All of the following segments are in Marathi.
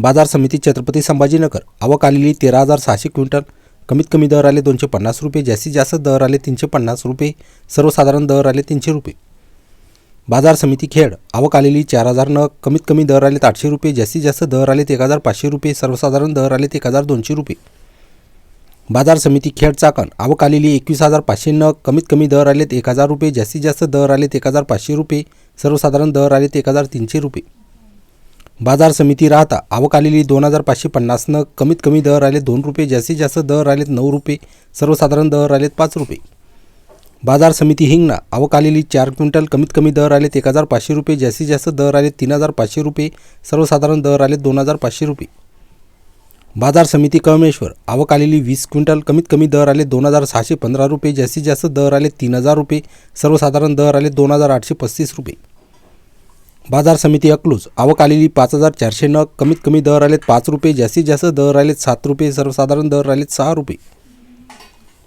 बाजार समिती छत्रपती संभाजीनगर. आवक आलेली तेरा हजार सहाशे क्विंटल. कमीत कमी दर आले दोनशे पन्नास रुपये. जास्तीत जास्त दर आले तीनशे पन्नास रुपये. सर्वसाधारण दर आले तीनशे रुपये. बाजार समिती खेड. आवक आलेली चार हजार नग. कमीत कमी दर आलेत आठशे रुपये. जास्तीत जास्त दर आलेत एक हजार पाचशे रुपये. सर्वसाधारण दर आलेत एक हजार दोनशे रुपये. बाजार समिती खेड चाकण. आवक आलेली एकवीस हजार पाचशे नग. कमीत कमी दर आलेत एक हजार रुपये. जास्तीत जास्त दर आलेत एक हजार पाचशे रुपये. सर्वसाधारण दर आलेत एक हजार तीनशे रुपये. बाजार समिती राहता आवक आलेली दोन हजार पाचशे पन्नासनं कमीत कमी दर आले दोन रुपये जास्तीत जास्त दर आलेत नऊ रुपये सर्वसाधारण दर आलेत पाच रुपये. बाजार समिती हिंगणा आवक आलेली चार क्विंटल कमीत कमी दर आलेत एक हजार पाचशे रुपये जास्तीत जास्त दर आलेत तीन हजार पाचशे रुपये सर्वसाधारण दर आलेत दोन हजार पाचशे रुपये. बाजार समिती कळमेश्वर आवक आलेली वीस क्विंटल कमीत कमी दर आले दोन हजार सहाशे पंधरा रुपये जास्तीत जास्त दर आले तीन हजार रुपये सर्वसाधारण दर आले दोन हजार आठशे पस्तीस रुपये. बाजार समिती अकलूज. आवक आलेली पाच हजार चारशे नग. कमीत कमी दर आलेत पाच रुपये. जास्तीत जास्त दर आलेत सात रुपये. सर्वसाधारण दर आलेत सहा रुपये.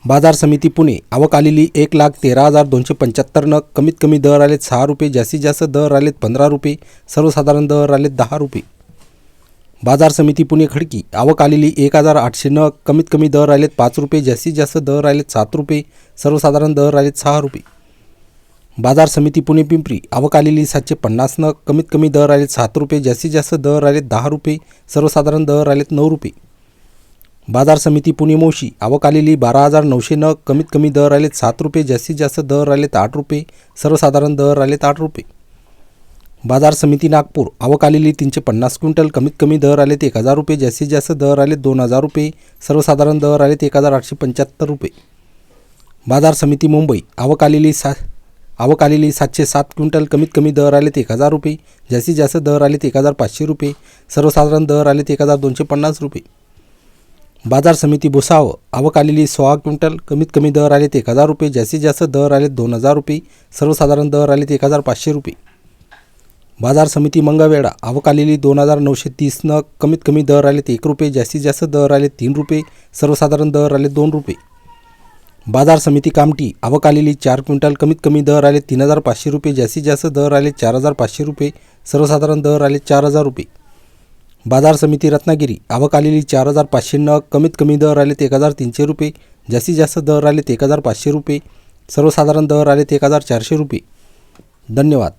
बाजार समिती पुणे. आवक आलेली एक लाख तेरा हजार दोनशे पंच्याहत्तर नग. कमीत कमी दर आलेत सहा रुपये. जास्तीत जास्त दर आलेत पंधरा रुपये. सर्वसाधारण दर आलेत दहा रुपये. बाजार समिती पुणे खडकी. आवक आलेली एक हजार आठशे नग. कमीत कमी दर आलेत पाच रुपये. जास्तीत जास्त दर आलेत सात रुपये. सर्वसाधारण दर आलेत सहा रुपये. बाजार समिती पुणे पिंपरी. आवक आलेली सातशे पन्नास नग कमीत कमी दर आलेत सात रुपये जास्तीत जास्त दर आलेत दहा रुपये सर्वसाधारण दर आलेत नऊ रुपये. बाजार समिती पुणे मोशी. आवक आलेली बारा हजार नऊशे नग कमीत कमी दर आलेत सात रुपये जास्तीत जास्त दर आलेत आठ रुपये सर्वसाधारण दर आलेत आठ रुपये. बाजार समिती नागपूर. आवक आलेली तीनशे पन्नास क्विंटल कमीत कमी दर आलेत एक हजार रुपये जास्तीत जास्त दर आलेत दोन हजार रुपये सर्वसाधारण दर आलेत एक हजार आठशे पंच्याहत्तर रुपये. बाजार समिती मुंबई. आवक आलेली सा आवक आलेली सातशे सात क्विंटल कमीत कमी दर आलेत एक हजार रुपये. जास्तीत जास्त दर आलेत एक हजार पाचशे रुपये. सर्वसाधारण दर आलेत एक हजार दोनशे पन्नास रुपये. बाजार समिती भुसावळ आवक आलेली सोळा क्विंटल कमीत कमी दर आलेत एक हजार रुपये. जास्तीत जास्त दर आलेत दोन हजार रुपये. सर्वसाधारण दर आलेत एक हजार पाचशे रुपये. बाजार समिती मंगळवेढा. आवक आलेली दोन हजार नऊशे तीस न कमीत कमी दर आलेत एक रुपये. जास्तीत जास्त दर आलेत तीन रुपये. सर्वसाधारण दर आले दोन रुपये. बाजार समिती कामटी आवक आलेली चार क्विंटल कमीत कमी दर आले तीन हजार पाचशे रुपये जास्तीत जास्त दर आले चार हजार पाचशे रुपये सर्वसाधारण दर आले चार हजार रुपये. बाजार समिती रत्नागिरी. आवक आलेली चार हजार पाचशे नग कमीत कमी दर आलेत एक हजार तीनशे रुपये जास्तीत जास्त दर आलेत एक हजार पाचशे रुपये सर्वसाधारण दर आले ते एक हजार चारशे रुपये. धन्यवाद.